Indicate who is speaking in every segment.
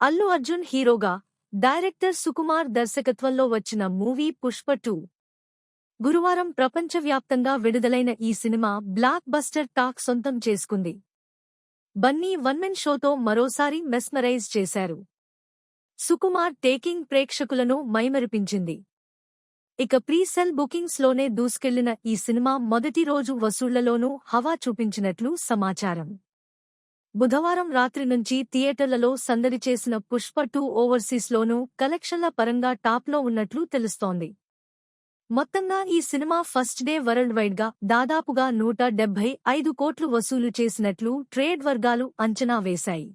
Speaker 1: అల్లు అర్జున్ హీరోగా డైరెక్టర్ సుకుమార్ దర్శకత్వంలో వచ్చిన మూవీ పుష్ప టూ. గురువారం ప్రపంచవ్యాప్తంగా విడుదలైన ఈ సినిమా బ్లాక్ బస్టర్ టాక్ సొంతం చేసుకుంది. బన్నీ వన్మెన్ షోతో మరోసారి మెస్మరైజ్ చేశారు. సుకుమార్ టేకింగ్ ప్రేక్షకులను మైమరిపించింది. ఇక ప్రీ సెల్ బుకింగ్స్లోనే దూసుకెళ్ళిన ఈ సినిమా మొదటి రోజు వసూళ్ళలోనూ హవా చూపించినట్లు సమాచారం. బుధవారం రాత్రి నుంచి థియేటర్లలో సందడి చేసిన పుష్ప టూ ఓవర్సీస్లోనూ కలెక్షన్ల పరంగా టాప్లో ఉన్నట్లు తెలుస్తోంది. మొత్తంగా ఈ సినిమా ఫస్ట్ డే వరల్డ్ వైడ్గా దాదాపుగా నూట డెబ్బై ఐదు కోట్లు వసూలు చేసినట్లు ట్రేడ్ వర్గాలు అంచనా వేశాయి.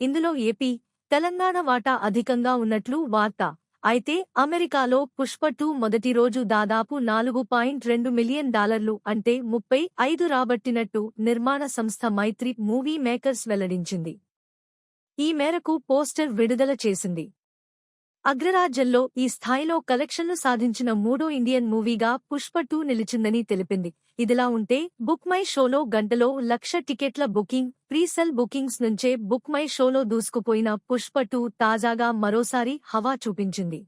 Speaker 1: ఇందులో ఏపీ తెలంగాణ వాటా అధికంగా ఉన్నట్లు వార్త. అయితే అమెరికాలో పుష్ప టూ మొదటి రోజు దాదాపు నాలుగు పాయింట్ రెండు మిలియన్ డాలర్లు అంటే ముప్పై ఐదు రాబట్టినట్టు నిర్మాణ సంస్థ మైత్రి మూవీ మేకర్స్ వెల్లడించింది. ఈ మేరకు పోస్టర్ విడుదల చేసింది. అగ్రరాజ్యంలో ఈ స్థాయిలో కలెక్షన్లు సాధించిన మూడో ఇండియన్ మూవీగా పుష్ప టూ నిలిచిందని తెలిపింది. ఇదిలా ఉంటే బుక్ మై షోలో గంటలో లక్ష టికెట్ల బుకింగ్ ప్రీసెల్ బుకింగ్స్ నుంచే బుక్ మై షోలో దూసుకుపోయిన పుష్ప టూ తాజాగా మరోసారి హవా చూపించింది.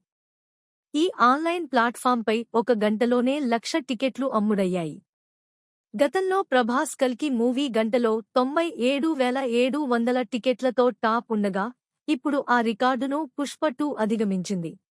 Speaker 1: ఈ ఆన్లైన్ ప్లాట్ఫాంపై ఒక గంటలోనే లక్ష టికెట్లు అమ్ముడయ్యాయి. గతంలో ప్రభాస్ కల్కి మూవీ గంటలో తొంభై ఏడు వేల ఏడు వందల టికెట్లతో టాప్ ఉండగా ఇప్పుడు ఆ రికార్డును పుష్ప టూ అధిగమించింది.